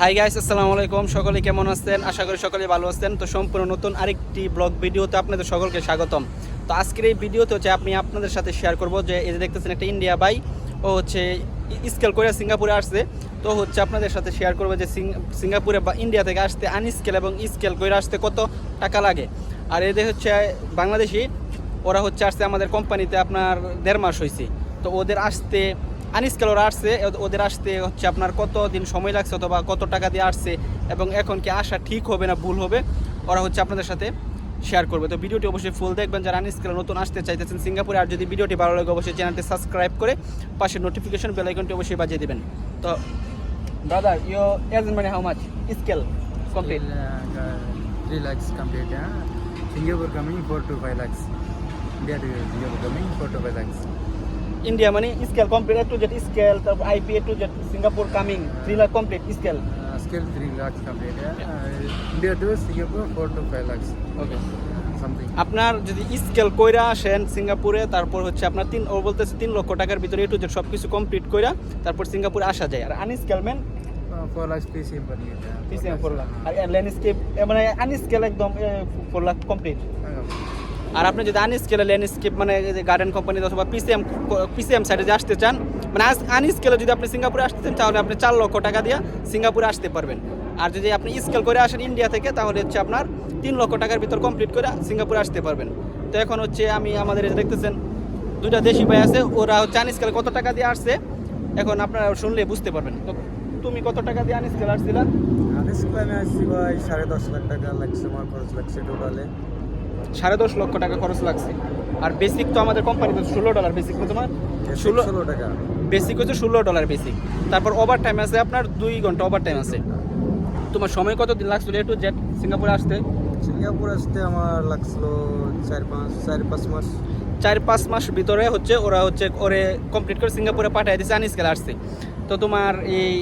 Hi guys আসসালামু আলাইকুম। সকলে কেমন আছেন? আশা করি সকলে ভালো আছেন। তো সম্পূর্ণ নতুন আরেকটি ব্লগ ভিডিওতে আপনাদের সকলকে স্বাগতম। তো আজকের এই ভিডিওতে হচ্ছে আপনি আপনাদের সাথে শেয়ার করব যে এই যে দেখতেছেন একটা ইন্ডিয়া বাই ও হচ্ছে স্কেল করে সিঙ্গাপুরে আসছে। তো হচ্ছে আপনাদের সাথে শেয়ার করব যে সিঙ্গাপুরে বা ইন্ডিয়া থেকে আসতে আনস্কেল এবং স্কেল করে আসতে কত টাকা লাগে। আর এদের হচ্ছে বাংলাদেশি, ওরা হচ্ছে আসছে আমাদের কোম্পানিতে আপনার দেড় মাস হয়েছে তো ওদের আসতে আনিসকেল ওরা আসছে ওদের আসতে হচ্ছে আপনার কত দিন সময় লাগছে অথবা কত টাকা দিয়ে আসছে এবং এখন কি আসা ঠিক হবে না ভুল হবে, ওরা হচ্ছে আপনাদের সাথে শেয়ার করবে তো ভিডিওটি অবশ্যই ফুল দেখবেন, যারা আনিসকেল নতুন আসতে চাইতেছেন সিঙ্গাপুরে, আর যদি ভিডিওটি ভালো লাগে অবশ্যই চ্যানেলটি সাবস্ক্রাইব করে পাশে নোটিফিকেশন বেল আইকনটি অবশ্যই বাজিয়ে দেবেন তো ব্রাদার ইউ এজ মানে how much scale complete lakhs complete. Yeah? Singapore coming, four to five lakhs. India to Singapore coming, four to five lakhs. India মানে scale complete to jet scale তারপর IP to jet Singapore coming three lakh complete scale three lakhs complete. Yeah? Uh, India to Singapore four to five okay আপনার যদি scale কইরা আসেন সিঙ্গাপুরে তারপর হচ্ছে আপনার তিন ও বলতেছে তিন লক্ষ টাকার ভিতরে এ টু জেড সব কিছু কমপ্লিট কইরা তারপর সিঙ্গাপুরে আসা যায়। আর lakhs PCM permit. Yeah. PCM four lakh আর ল্যান্ডস্কেপ মানে আনস্কেল একদম ফোর লাখ কমপ্লিট আর আপনি যদি আনস্কেলে ল্যান্ডস্কেপ মানে গার্ডেন কোম্পানি অথবা পিসিএম পিসিএম সাইডে যে আসতে চান মানে আনস্কেলে যদি আপনি সিঙ্গাপুরে আসতে চান, তাহলে আপনি চার লক্ষ টাকা দিয়ে সিঙ্গাপুরে আসতে পারবেন। আর যদি আপনি স্কেল করে আসেন ইন্ডিয়া থেকে, তাহলে হচ্ছে আপনার তিন লক্ষ টাকার ভিতর কমপ্লিট করে সিঙ্গাপুরে আসতে পারবেন। তো এখন হচ্ছে আমি আমাদের দেখতেছেন, দুইটা দেশি ভাই আছে, ওরা হচ্ছে আনস্কেলে কত টাকা দিয়ে আসছে, এখন আপনারা শুনলে বুঝতে পারবেন। তো তুমি কত টাকা দিয়ে আনস্কেল আসছিলা? আনিসকে আমি আসছি ভাই, সাড়ে দশ লাখ টাকা লাগছে, আমার খরচ লাগছে টোটালে সাড়ে দশ লক্ষ টাকা খরচ লাগছে। আর বেসিক তো আমাদের কোম্পানিতে ষোলো ডলার বেসিক তোমার ষোলো টাকা। বেসিক হচ্ছে ষোলো ডলার বেসিক তারপর ওভার টাইম আছে আপনার দুই ঘণ্টা ওভার টাইম আছে। তোমার সময় কত দিন লাগছিল একটু জেট সিঙ্গাপুরে আসতে? সিঙ্গাপুর আসতে আমার লাগছিল চার পাঁচ চার পাঁচ মাস। চার পাঁচ মাস ভিতরে হচ্ছে ওরা হচ্ছে ওরে কমপ্লিট করে সিঙ্গাপুরে পাঠিয়ে দিচ্ছে আনিস গেলে আসছে। তো তোমার এই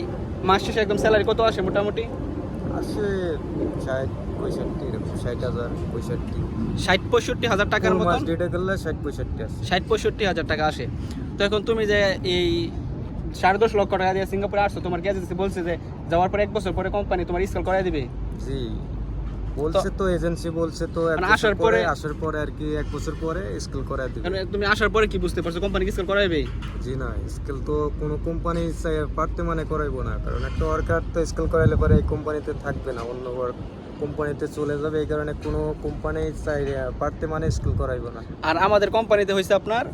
মাস শেষে একদম স্যালারি কত আসে মোটামুটি? আসে ষাট পঁয়ষট্টি ষাট হাজার পঁয়ষট্টি। ষাট পঁয়ষট্টি হাজার টাকার মাস করলে ষাট পঁয়ষট্টি আসে ষাট পঁয়ষট্টি হাজার টাকা আসে। তো এখন তুমি যে এই সাড়ে দশ লক্ষ টাকা দিয়ে সিঙ্গাপুরে আসছো তোমার এজেন্সি বলছে যে যাওয়ার পর এক বছর পরে কোম্পানি তোমার স্কেল করাই দিবে? জি। বলছে তো এজেন্সি বলছে তো মানে আসার পরে আসার পরে আর কি এক বছর পরে স্কেল করে দিবে। মানে তুমি আসার পরে কি বুঝতে পারছ কোম্পানি স্কেল করাইবে জি না স্কেল তো কোনো কোম্পানি পারতে মানে করাইবো না। কারণ একটা ওয়ার্কার তো স্কেল করাইলে পরে এই কোম্পানিতে থাকবে না অন্য ওয়ার্ক কোম্পানিতে চলে যাবে এই কারণে কোনো কোম্পানি চাই পারতে মানে স্কেল করাইবো না। আর আমাদের কোম্পানিতে হয়েছে আপনার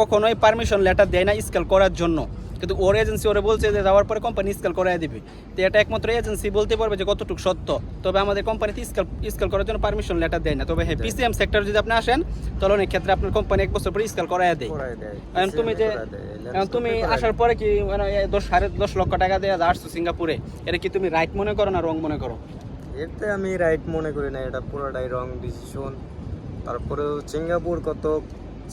কখনোই পারমিশন লেটার দেয় না স্কেল করার জন্য। কিন্তু ওর এজেন্সি ওরে বলছে যে যাওয়ার পরে কোম্পানি স্কেল করাই দিবে। তো এটা একমাত্র এজেন্সি বলতে পারবে যে কতটুকু সত্য। তবে আমাদের কোম্পানিতে স্কেল স্কেল করার জন্য পারমিশন লেটার দেয় না। তবে হ্যাঁ পিসিএম সেক্টর যদি আপনি আসেন তাহলে অনেক ক্ষেত্রে আপনার কোম্পানি এক বছর পরে স্কেল করাই দেয়। এখন তুমি যে এখন তুমি আসার পরে কি মানে দশ সাড়ে দশ লক্ষ টাকা দিয়ে আসছো সিঙ্গাপুরে? এটা কি তুমি রাইট মনে করো না রং মনে করো? এতে আমি রাইট মনে করি না এটা পুরোটাই রং ডিসিশন তারপরেও সিঙ্গাপুর কত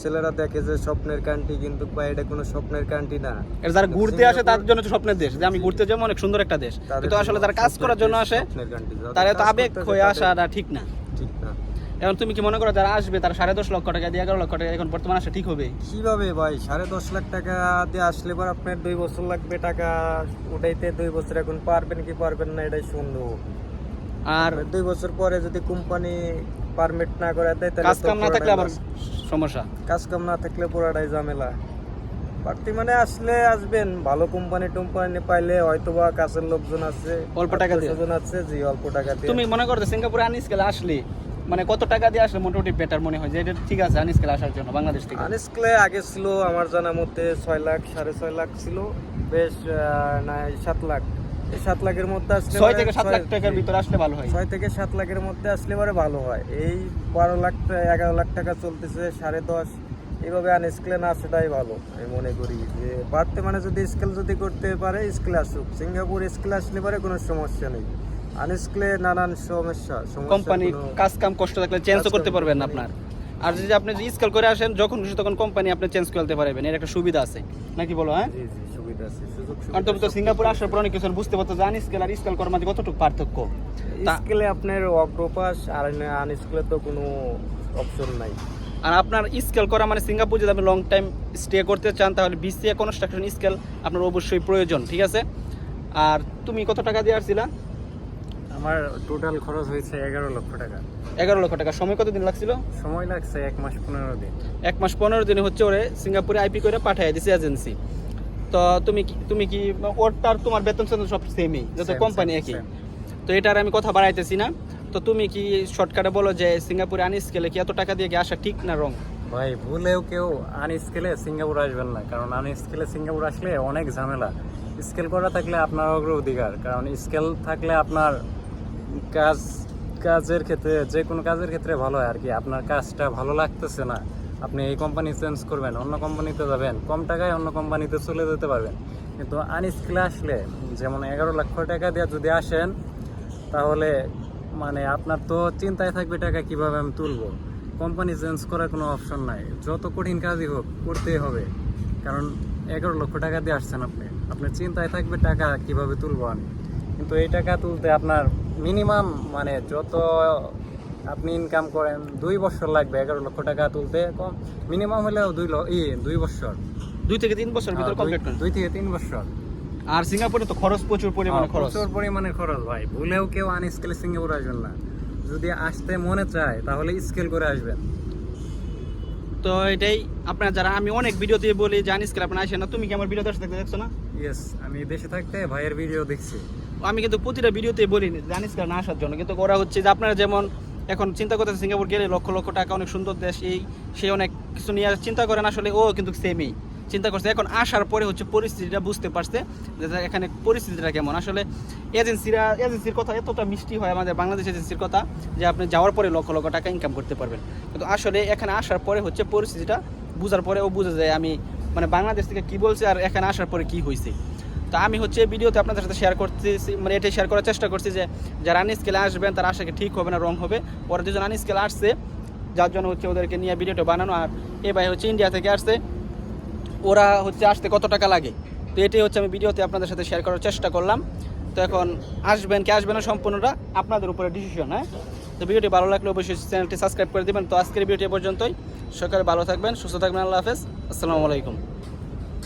ছেলেরা দেখে যে স্বপ্নের কান্ট্রি কিন্তু বা এটা কোনো স্বপ্নের কান্ট্রি না। এটা যারা ঘুরতে আসে তার জন্য তো স্বপ্নের দেশ। যে আমি ঘুরতে যাব অনেক সুন্দর একটা দেশ। কিন্তু আসলে যারা কাজ করার জন্য আসে তারা তো আবেগ হয়ে আসাটা ঠিক না। ঠিক না। এখন তুমি কি মনে করো যারা আসবে তারা সাড়ে দশ লক্ষ টাকা দিয়ে এগারো লক্ষ টাকা এখন বর্তমানে আসা ঠিক হবে? কীভাবে ভাই? সাড়ে দশ লাখ টাকা দিয়ে আসলে পর আপনার দুই বছর লাগবে টাকা ওটাইতে দুই বছর এখন পারবেন কি পারবেন না এটাই সন্দেহ আর দুই বছর পরে যদি কোম্পানি পারমিট না করে দেয় তাহলে কাজ কাম না থাকলে আবার সমস্যা। কাজ কাম না থাকলে পুরোটাই ঝামেলা। পার্টি মানে আসলে আসবেন ভালো কোম্পানি টোম্পানি পাইলে হয়তো বা কাছের লোকজন আছে অল্প টাকা দিয়ে। জন আছে জি অল্প টাকা দিয়ে। তুমি মনে করো সিঙ্গাপুরে আনিস গেলে আসলে মানে কত টাকা দিয়ে আসলে মোটামুটি বেটার মনে হয়? যে এটা ঠিক আছে আনিস গেলে আসার জন্য বাংলাদেশ থেকে। আনিসক্লে আগে ছিল আমার জানা মতে ছয় লাখ সাড়ে ছয় লাখ ছিল বেশ না সাত লাখ। সাত লাখের মধ্যে আসলে ছয় থেকে সাত লাখ টাকার ভিতরে আসলে ভালো হয়। ছয় থেকে সাত লাখের মধ্যে আসলে পরে ভালো হয়। এই বারো লাখ এগারো লাখ টাকা চলতেছে সাড়ে দশ। এইভাবে আনস্কেলে না সেটাই ভালো আমি মনে করি। যে পারতে মানে যদি স্কেল যদি করতে পারে স্কেল আসুক। সিঙ্গাপুর স্কেল আসলে পরে কোনো সমস্যা নেই। আনস্কেলে নানান সমস্যা কোম্পানি কাজ কাম কষ্ট থাকলে চেঞ্জও করতে পারবেন আপনার। আর যদি আপনি স্কেল করে আসেন যখন খুশি তখন কোম্পানি আপনি চেঞ্জ করতে পারবেন। এর একটা সুবিধা আছে। নাকি বলো হ্যাঁ? সুবিধা আছে সুযোগ কারণ তুমি তো সিঙ্গাপুর আসার পর অনেক কিছু বুঝতে পারতো যে আনস্কেল আর স্কেল করার মাঝে কতটুকু পার্থক্য। স্কেলে আপনার অক্টোপাস আর আনস্কেলে তো কোনো অপশন নাই। আর আপনার স্কেল করা মানে সিঙ্গাপুর যদি আপনি লং টাইম স্টে করতে চান তাহলে বিসিএ কনস্ট্রাকশন স্কেল আপনার অবশ্যই প্রয়োজন ঠিক আছে? আর তুমি কত টাকা দিয়ে আসছিলা? আমার টোটাল খরচ হয়েছে এগারো লক্ষ টাকা। এগারো লক্ষ টাকা। সময় কত দিন লাগছিল? সময় লাগছে এক মাস পনেরো দিন। এক মাস পনেরো দিনে হচ্ছে ওরে সিঙ্গাপুরে আইপি করে পাঠিয়ে দিছে এজেন্সি তো তুমি কি তুমি কি ওর তার তোমার বেতন সেতন সব সেমই যত কোম্পানি একই। তো এটার আমি কথা বাড়াইতেছি না। তো তুমি কি শর্টকাটে বলো যে সিঙ্গাপুরে আনিস আনস্কেলে কি এত টাকা দিয়ে কি আসা ঠিক না রং ভাই ভুলেও কেউ আনিস আনস্কেলে সিঙ্গাপুর আসবেন না কারণ আনিস আনস্কেলে সিঙ্গাপুর আসলে অনেক ঝামেলা। স্কেল করা থাকলে আপনার অগ্রাধিকার কারণ স্কেল থাকলে আপনার কাজ কাজের ক্ষেত্রে যে কোনো কাজের ক্ষেত্রে ভালো হয় আর কি। আপনার কাজটা ভালো লাগতেছে না আপনি এই কোম্পানি চেঞ্জ করবেন, অন্য কোম্পানিতে যাবেন, কম টাকায় অন্য কোম্পানিতে চলে যেতে পারবেন। কিন্তু আনস্কেলে আসলে, যেমন এগারো লক্ষ টাকা দিয়ে যদি আসেন, তাহলে মানে আপনার তো চিন্তায় থাকবে টাকা কীভাবে আমি তুলবো। কোম্পানি চেঞ্জ করার কোনো অপশন নাই। যত কঠিন কাজই হোক, করতেই হবে। কারণ এগারো লক্ষ টাকা দিয়ে আসছেন আপনি। আপনার চিন্তায় থাকবে টাকা কীভাবে তুলবো আমি। কিন্তু এই টাকা তুলতে আপনার মিনিমাম মানে যত আপনি ইনকাম করেন দুই বছর লাগবে এগারো লক্ষ টাকা তুলতে কম মিনিমাম হলেও দুই ল- ই দুই বছর। দুই থেকে তিন বছর ভিতরে কমপ্লিট করেন? দুই থেকে তিন বছর। আর সিঙ্গাপুরে তো খরচ প্রচুর পরিমাণে খরচ। প্রচুর পরিমাণে খরচ ভাই। ভুলেও কেউ আনস্কেলে সিঙ্গাপুর আসবেন না। যদি আসতে মনে চায় তাহলে স্কেল করে আসবেন। তো এটাই আপনার যারা আমি অনেক ভিডিওতে বলি যে আনিস্কেল আপনার আসে না। তুমি কি আমার ভিডিও দেখতে দেখছ না? ইয়েস আমি দেশে থাকতে ভাইয়ের ভিডিও দেখছি। আমি কিন্তু প্রতিটা ভিডিওতে বলি জানিস না আসার জন্য। কিন্তু ওরা হচ্ছে যে আপনারা যেমন এখন চিন্তা করতেছে সিঙ্গাপুর গেলে লক্ষ লক্ষ টাকা, অনেক সুন্দর দেশ, এই, সে অনেক কিছু নিয়ে চিন্তা করেন আসলে ও কিন্তু সেমই চিন্তা করছে, এখন আসার পরে হচ্ছে পরিস্থিতিটা বুঝতে পারছে যে এখানে পরিস্থিতিটা কেমন। আসলে এজেন্সিরা, এজেন্সির কথা এতটা মিষ্টি হয় আমাদের বাংলাদেশ এজেন্সির কথা যে আপনি যাওয়ার পরে লক্ষ লক্ষ টাকা ইনকাম করতে পারবেন। কিন্তু আসলে এখানে আসার পরে হচ্ছে পরিস্থিতিটা বুঝার পরে ও বুঝে যায় আমি মানে বাংলাদেশ থেকে কী বলছে আর এখানে আসার পরে কি হয়েছে তো আমি হচ্ছে ভিডিওতে আপনাদের সাথে শেয়ার করতেছি মানে এটাই শেয়ার করার চেষ্টা করছি যে যারা আনি স্কেলে আসবেন, তারা আশাকে ঠিক হবে না রং হবে। ওরা দুজন আনি স্কেলে আসছে, যার জন্য হচ্ছে ওদেরকে নিয়ে ভিডিওটা বানানো, আর এ ভাই হচ্ছে ইন্ডিয়া থেকে আসছে। ওরা হচ্ছে আসতে কত টাকা লাগে? তো এটাই হচ্ছে আমি ভিডিওতে আপনাদের সাথে শেয়ার করার চেষ্টা করলাম। তো এখন আসবেন কি আসবেন না সম্পূর্ণটা আপনাদের উপরে ডিসিশন হ্যাঁ? তো ভিডিওটি ভালো লাগলে অবশ্যই চ্যানেলটি সাবস্ক্রাইব করে দেবেন। তো আজকের ভিডিওটি পর্যন্তই। সকালে ভালো থাকবেন, সুস্থ থাকবেন, আল্লাহ হাফেজ। আসসালামু আলাইকুম।